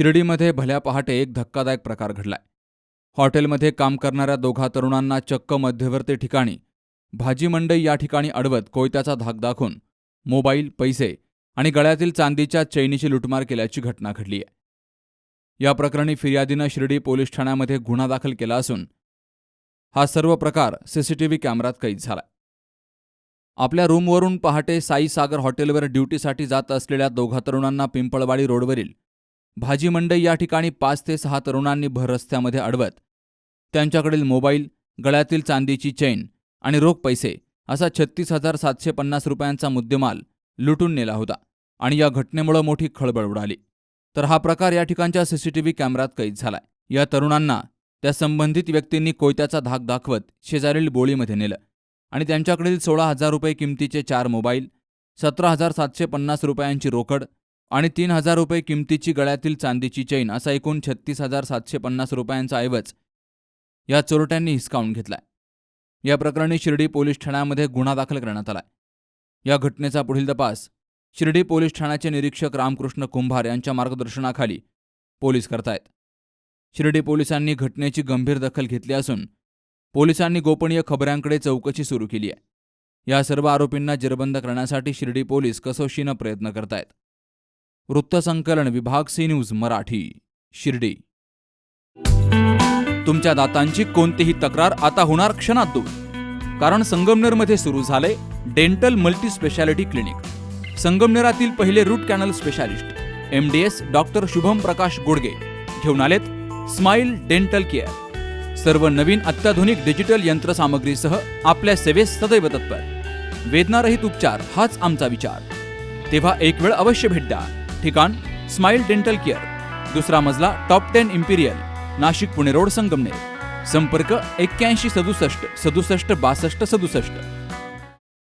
शिर्डीमध्ये भल्या पहाटे एक धक्कादायक प्रकार घडलाय. हॉटेलमध्ये काम करणाऱ्या दोघा तरुणांना चक्क मध्यवर्ती ठिकाणी भाजी मंडई या ठिकाणी अडवत कोयत्याचा धाक दाखवून मोबाईल पैसे आणि गळ्यातील चांदीच्या चैनीची लुटमार केल्याची घटना घडली आहे. या प्रकरणी फिर्यादीनं शिर्डी पोलीस ठाण्यामध्ये गुन्हा दाखल केला असून हा सर्व प्रकार सीसीटीव्ही कॅमेरात कैद झाला आपल्या रूमवरून पहाटे साई सागर हॉटेलवर ड्युटीसाठी जात असलेल्या दोघा तरुणांना पिंपळवाडी रोडवरील भाजी मंडई या ठिकाणी पाच ते सहा तरुणांनी भर रस्त्यामध्ये अडवत त्यांच्याकडील मोबाईल गळ्यातील चांदीची चैन आणि रोख पैसे असा छत्तीस हजार सातशे पन्नास रुपयांचा मुद्देमाल लुटून नेला होता आणि या घटनेमुळे मोठी खळबळ उडाली. तर हा प्रकार या ठिकाणच्या सीसीटीव्ही कॅमेऱ्यात कैद झालाय. या तरुणांना त्या संबंधित व्यक्तींनी कोयत्याचा धाक दाखवत शेजारील बोळीमध्ये नेलं आणि त्यांच्याकडील सोळा हजार रुपये किमतीचे चार मोबाईल सतरा हजार सातशे पन्नास रुपयांची रोकड आणि तीन हजार रुपये किमतीची गळ्यातील चांदीची चैन असा एकूण छत्तीस हजार सातशे पन्नास रुपयांचा ऐवज या चोरट्यांनी हिसकावून घेतलाय. या प्रकरणी शिर्डी पोलीस ठाण्यामध्ये गुन्हा दाखल करण्यात आलाय. या घटनेचा पुढील तपास शिर्डी पोलीस ठाण्याचे निरीक्षक रामकृष्ण कुंभार यांच्या मार्गदर्शनाखाली पोलीस करतायत. शिर्डी पोलिसांनी घटनेची गंभीर दखल घेतली असून पोलिसांनी गोपनीय खबऱ्यांकडे चौकशी सुरू केली आहे. या सर्व आरोपींना जेरबंद करण्यासाठी शिर्डी पोलीस कसोशीनं प्रयत्न करतायत. वृत्तसंकलन विभाग सी न्यूज मराठी शिर्डी. तुमच्या दातांची कोणतीही तक्रार आता होणार क्षणात दूर. कारण संगमनेरमध्ये सुरू झाले डेंटल मल्टी स्पेशालिटी क्लिनिक. संगमनेरातील पहिले root canal specialist M D S doctor Shubham Prakash Godge घेऊन आलेत स्माइल डेंटल केअर. सर्व नवीन अत्याधुनिक डिजिटल यंत्रसामग्रीसह आपल्या सेवेस सदैव तत्पर. वेदनारहित उपचार हाच आमचा विचार. तेव्हा एक वेळ अवश्य भेट द्या. ठिकाण स्माइल डेंटल केअर. दुसरा मजला top ten imperial Nashik Pune road Sangamner. संपर्क एक्क्याऐंशी सदुसष्ट सदुसष्ट बासष्ट सदुसष्ट.